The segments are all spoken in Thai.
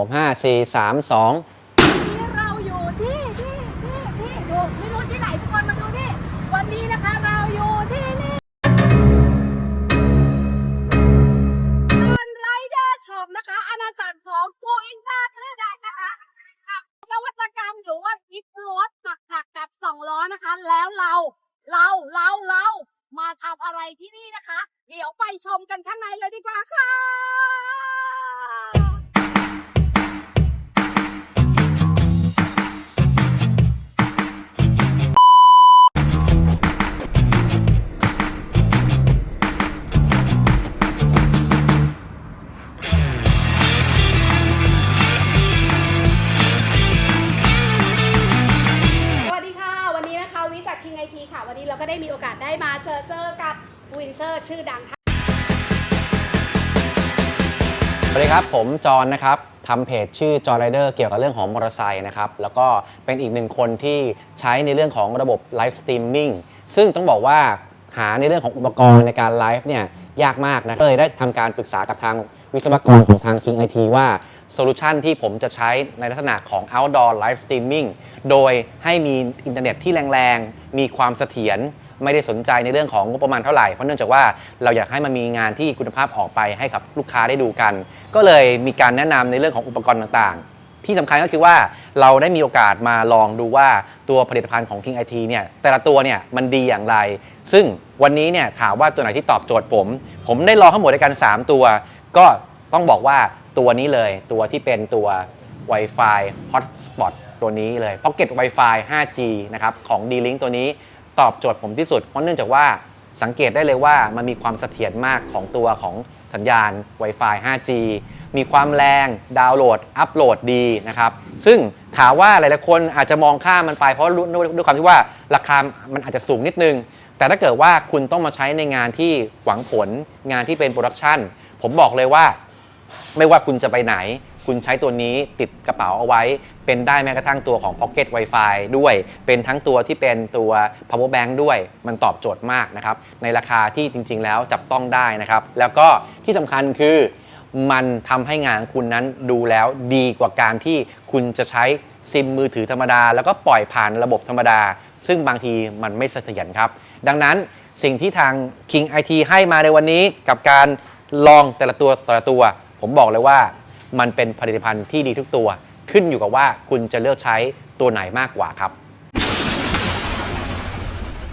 ผมห้าสี่สามสองวันนี้เราอยู่ที่ที่ที่ที่ดูไม่รู้ที่ไหนทุกคนมาดูที่วันนี้นะคะเราอยู่ที่นี่ตอนไรเดอร์ช็อปนะคะ อาณาจักรของโกอินด้าชื่อดังนะคะกับนวัตกรรมหรือว่าพิกรถหนักหักกับสองล้อนะคะ แล้วเราเราเราเรามาทำอะไรที่นี่นะคะ เดี๋ยวไปชมกันข้างในเลยดีกว่าค่ะ วันนี้เราก็ได้มีโอกาสได้มาเจอเจอกับวินเซอร์ชื่อดังค่ะ สวัสดีครับ ผมจอห์นนะครับทำเพจชื่อจอห์นไรเดอร์เกี่ยวกับเรื่องของมอเตอร์ไซค์นะครับ แล้วก็เป็นอีกหนึ่งคนที่ใช้ในเรื่องของระบบไลฟ์สตรีมมิ่งซึ่งต้องบอกว่าหาในเรื่องของอุปกรณ์ในการไลฟ์เนี่ยยากมากนะก็เลยได้ทำการปรึกษากับทางวิศวกรของทาง King IT ว่า โซลูชันที่ผมจะใช้ในลักษณะของ outdoor live streaming โดยให้มีอินเทอร์เน็ตที่แรงๆ มีความเสถียรไม่ได้สนใจในเรื่องของงบประมาณเท่าไหร่ เพราะเนื่องจากว่าเราอยากให้มันมีงานที่คุณภาพออกไปให้กับลูกค้าได้ดูกัน ก็เลยมีการแนะนำในเรื่องของอุปกรณ์ต่างๆ ที่สำคัญก็คือว่าเราได้มีโอกาสมาลองดูว่าตัวผลิตภัณฑ์ของ King IT เนี่ยแต่ละตัวเนี่ยมันดีอย่างไร ซึ่งวันนี้เนี่ยถามว่าตัวไหนที่ตอบโจทย์ผม ผมได้ลองทั้งหมดด้วยกัน 3 ตัว ก็ต้องบอกว่า ตัวนี้เลย ตัวที่เป็นตัว Wi-Fi Hotspot ตัวนี้เลย Pocket Wi-Fi 5G นะครับของ D-Link ตัวนี้ตอบโจทย์ผมที่สุด เพราะเนื่องจากว่าสังเกตได้เลยว่ามันมีความเสถียรมากของตัวของสัญญาณ Wi-Fi 5G มีความแรงดาวน์โหลด อัปโหลดดีนะครับ ซึ่งถามว่าหลายๆคนอาจจะมองข้ามมันไปเพราะรู้ด้วยความที่ว่าราคามันอาจจะสูงนิดนึง แต่ถ้าเกิดว่าคุณต้องมาใช้ในงานที่หวังผลงานที่เป็นโปรดักชันผมบอกเลยว่า ไม่ว่าคุณจะไปไหน คุณใช้ตัวนี้ติดกระเป๋าเอาไว้ เป็นได้แม้กระทั่งตัวของ Pocket Wi-Fi ด้วย เป็นทั้งตัวที่เป็นตัว Power Bank ด้วย มันตอบโจทย์มากนะครับ ในราคาที่จริง ๆ แล้วจับต้องได้นะครับ แล้วก็ที่สำคัญคือมันทำให้งานคุณนั้นดูแล้วดีกว่าการที่คุณจะใช้ซิมมือถือธรรมดา แล้วก็ปล่อยผ่านระบบธรรมดา ซึ่งบางทีมันไม่เสถียรครับ ดังนั้นสิ่งที่ทาง King IT ให้มาในวันนี้กับการลองแต่ละตัวแต่ละตัว ผมบอกเลยว่ามันเป็นผลิตภัณฑ์ที่ดีทุกตัว ขึ้นอยู่กับว่าคุณจะเลือกใช้ตัวไหนมากกว่าครับ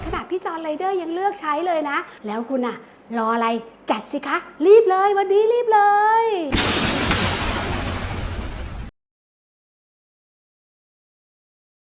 ขนาดพี่จอนไรเดอร์ยังเลือกใช้เลยนะ แล้วคุณอะรออะไรจัดสิคะ รีบเลยวันนี้รีบเลย